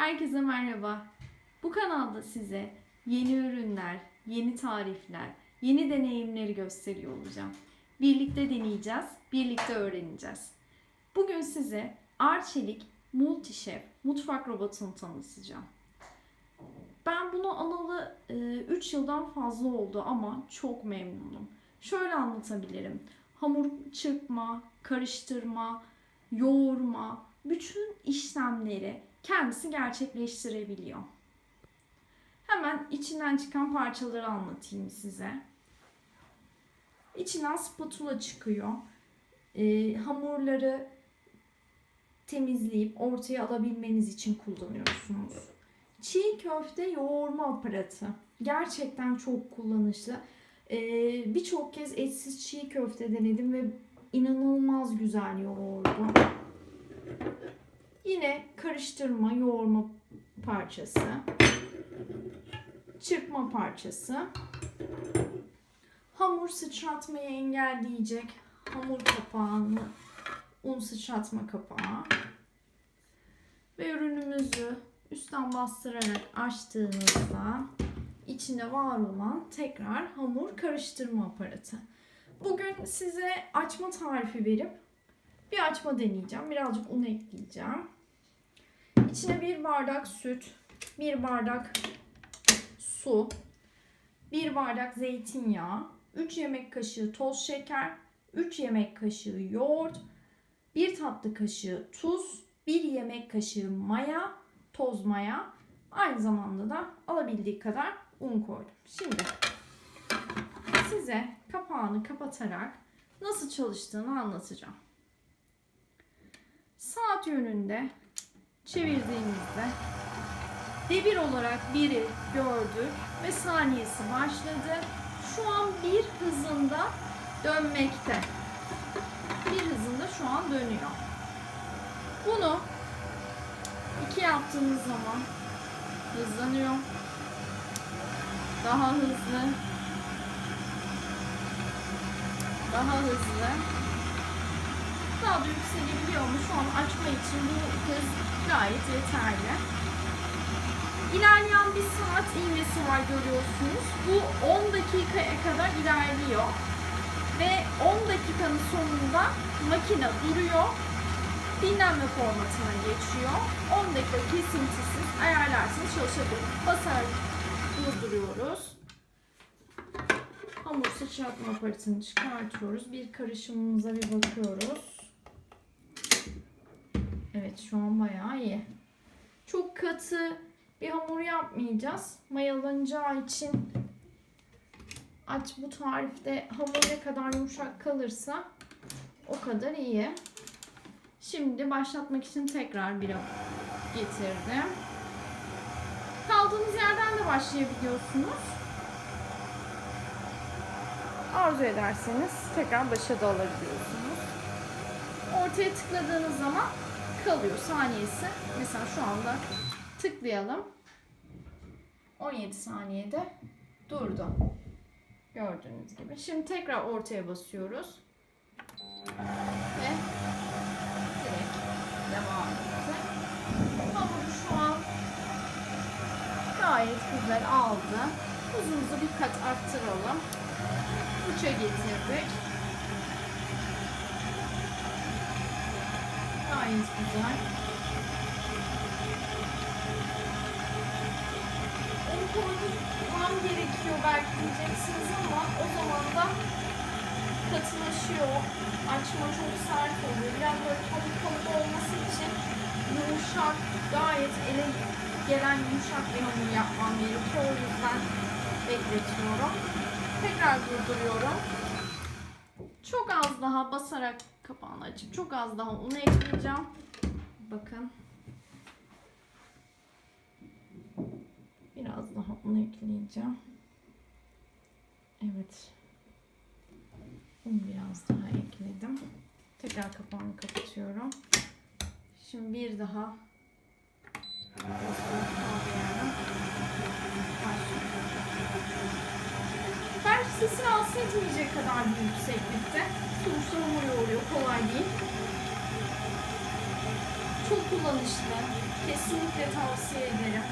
Herkese merhaba. Bu kanalda size yeni ürünler, yeni tarifler, yeni deneyimleri gösteriyor olacağım. Birlikte deneyeceğiz, birlikte öğreneceğiz. Bugün size Arçelik Multişef mutfak robotunu tanıtacağım. Ben bunu alalı 3 yıldan fazla oldu ama çok memnunum. Şöyle anlatabilirim. Hamur çırpma, karıştırma, yoğurma, bütün işlemleri kendisi gerçekleştirebiliyor. Hemen içinden çıkan parçaları anlatayım size. İçinden spatula çıkıyor. Ee, hamurları temizleyip ortaya alabilmeniz için kullanıyorsunuz. Çiğ köfte yoğurma aparatı. Gerçekten çok kullanışlı. Ee, Birçok kez etsiz çiğ köfte denedim ve inanılmaz güzel yoğurdu. Yine karıştırma, yoğurma parçası. Çırpma parçası. Hamur sıçratmayı engelleyecek hamur kapağını, un sıçratma kapağı. Ve ürünümüzü üstten bastırarak açtığınızda içinde var olan tekrar hamur karıştırma aparatı. Bugün size açma tarifi verip bir açma deneyeceğim. Birazcık un ekleyeceğim. İçine bir bardak süt, bir bardak su, bir bardak zeytinyağı, 3 yemek kaşığı toz şeker, 3 yemek kaşığı yoğurt, 1 tatlı kaşığı tuz, 1 yemek kaşığı maya, toz maya, aynı zamanda da alabildiği kadar un koydum. Şimdi size kapağını kapatarak nasıl çalıştığını anlatacağım. Saat yönünde çevirdiğimizde devir olarak biri gördük ve saniyesi başladı. Şu an bir hızında dönmekte. Bir hızında şu an dönüyor. Bunu iki yaptığımız zaman hızlanıyor. Daha hızlı. Daha hızlı. Daha da yükselebiliyor mu? Şu an açma için bu hız gayet yeterli. İlerleyen bir saat iğnesi var görüyorsunuz. Bu 10 dakikaya kadar ilerliyor. Ve 10 dakikanın sonunda makine duruyor. Dinlenme formatına geçiyor. 10 dakika kesintisiz ayarlarsınız çalışabilir. Basarak durduruyoruz. Hamur sıçratma aparatını çıkartıyoruz. Bir karışımımıza bir bakıyoruz. Evet şu an bayağı iyi. Çok katı bir hamur yapmayacağız. Mayalanacağı için aç bu tarifte hamur ne kadar yumuşak kalırsa o kadar iyi. Şimdi başlatmak için tekrar bir getirdim. Kaldığınız yerden de başlayabiliyorsunuz. Arzu ederseniz tekrar başa da alabiliyorsunuz. Ortaya tıkladığınız zaman kalıyor saniyesi. Mesela şu anda tıklayalım. 17 saniyede durdu. Gördüğünüz gibi. Şimdi tekrar ortaya basıyoruz. Ve direkt devam etti. Hamuru şu an gayet güzel aldı. Hızımızı bir kat arttıralım. 3'e getirdik. Gayet güzel. Onu koymam gerekiyor belki diyeceksiniz ama o zaman da katılaşıyor. Açma çok sert oluyor. Biraz böyle pamuk pamuk olması için yumuşak, gayet ele gelen yumuşak bir hamur yapmam gerekiyor. O yüzden bekletiyorum. Tekrar durduruyorum. Çok az daha basarak kapağını açıp çok az daha un ekleyeceğim. Bakın. Biraz daha un ekleyeceğim. Evet. Un biraz daha ekledim. Tekrar kapağını kapatıyorum. Şimdi bir daha ben sesi rahatsız etmeyecek kadar bir yükseklikte. Sonuçta hamur yoğuruyor. Kolay değil. Çok kullanışlı. Kesinlikle tavsiye ederim.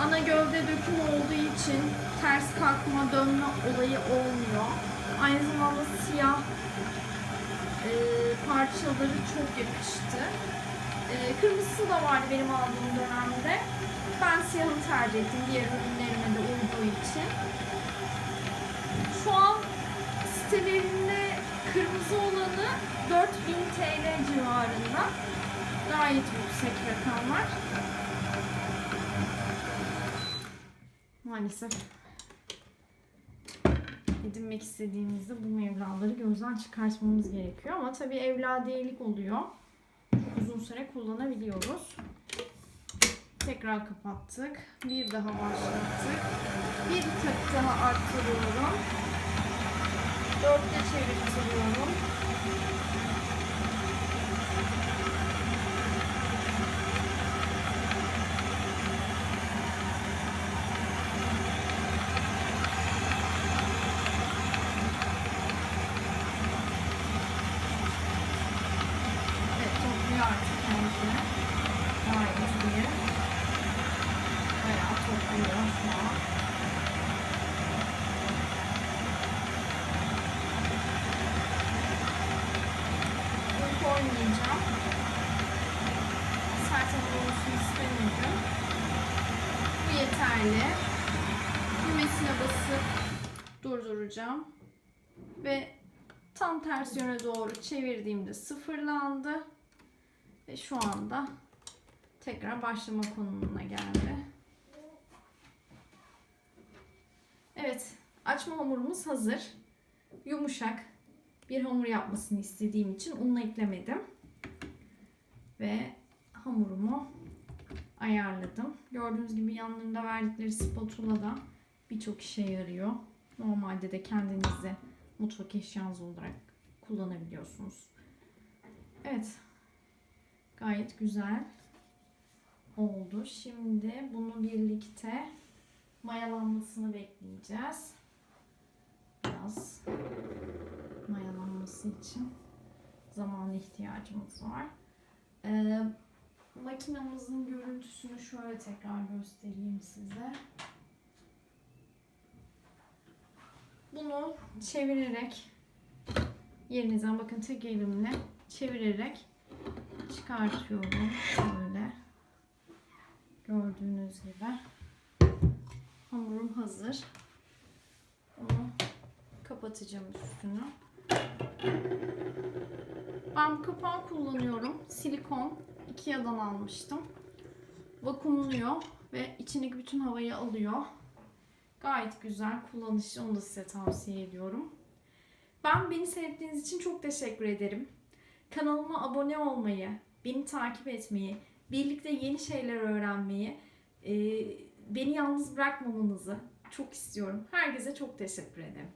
Ana gövde döküm olduğu için ters kalkma dönme olayı olmuyor. Aynı zamanda siyah e, parçaları çok yakıştı. E, kırmızısı da vardı benim aldığım dönemde. Ben siyahını tercih ettim diğer ürünlerime de uyduğu için. Şu an sitelerinde kırmızı olanı 4000 TL civarında. Gayet yüksek rakamlar. Maalesef edinmek istediğimizde bu mevlaları gözden çıkartmamız gerekiyor. Ama tabii evladiyelik oluyor. Uzun süre kullanabiliyoruz. Tekrar kapattık. Bir daha başlattık. Bir tık daha arttırıyorum. Dörtte çevirtiyorum. Evet, topluyor artık kendini. Gayet iyi. Bayağı topluyor şu an. Un koymayacağım. Sert hamur olsun istemiyorum. Bu yeterli. Düğmesine basıp durduracağım. Ve tam ters yöne doğru çevirdiğimde sıfırlandı. Ve şu anda tekrar başlama konumuna geldi. Evet, açma hamurumuz hazır. Yumuşak bir hamur yapmasını istediğim için unla eklemedim. Ve hamurumu ayarladım. Gördüğünüz gibi yanlarında verdikleri spatula da birçok işe yarıyor. Normalde de kendinize mutfak eşyanız olarak kullanabiliyorsunuz. Evet. Gayet güzel oldu. Şimdi bunu birlikte mayalanmasını bekleyeceğiz. Biraz mayalanması için zamana ihtiyacımız var. Ee, makinamızın görüntüsünü şöyle tekrar göstereyim size. Bunu çevirerek yerinizden bakın tek elimle çevirerek çıkartıyorum böyle gördüğünüz gibi. Hamurum hazır. Onu kapatacağım üstünü. Ben kapağı kullanıyorum silikon Ikea'dan almıştım vakumluyor ve içindeki bütün havayı alıyor gayet güzel kullanışlı onu da size tavsiye ediyorum ben beni sevdiğiniz için çok teşekkür ederim Kanalıma abone olmayı, beni takip etmeyi, birlikte yeni şeyler öğrenmeyi, beni yalnız bırakmamanızı çok istiyorum. Herkese çok teşekkür ederim.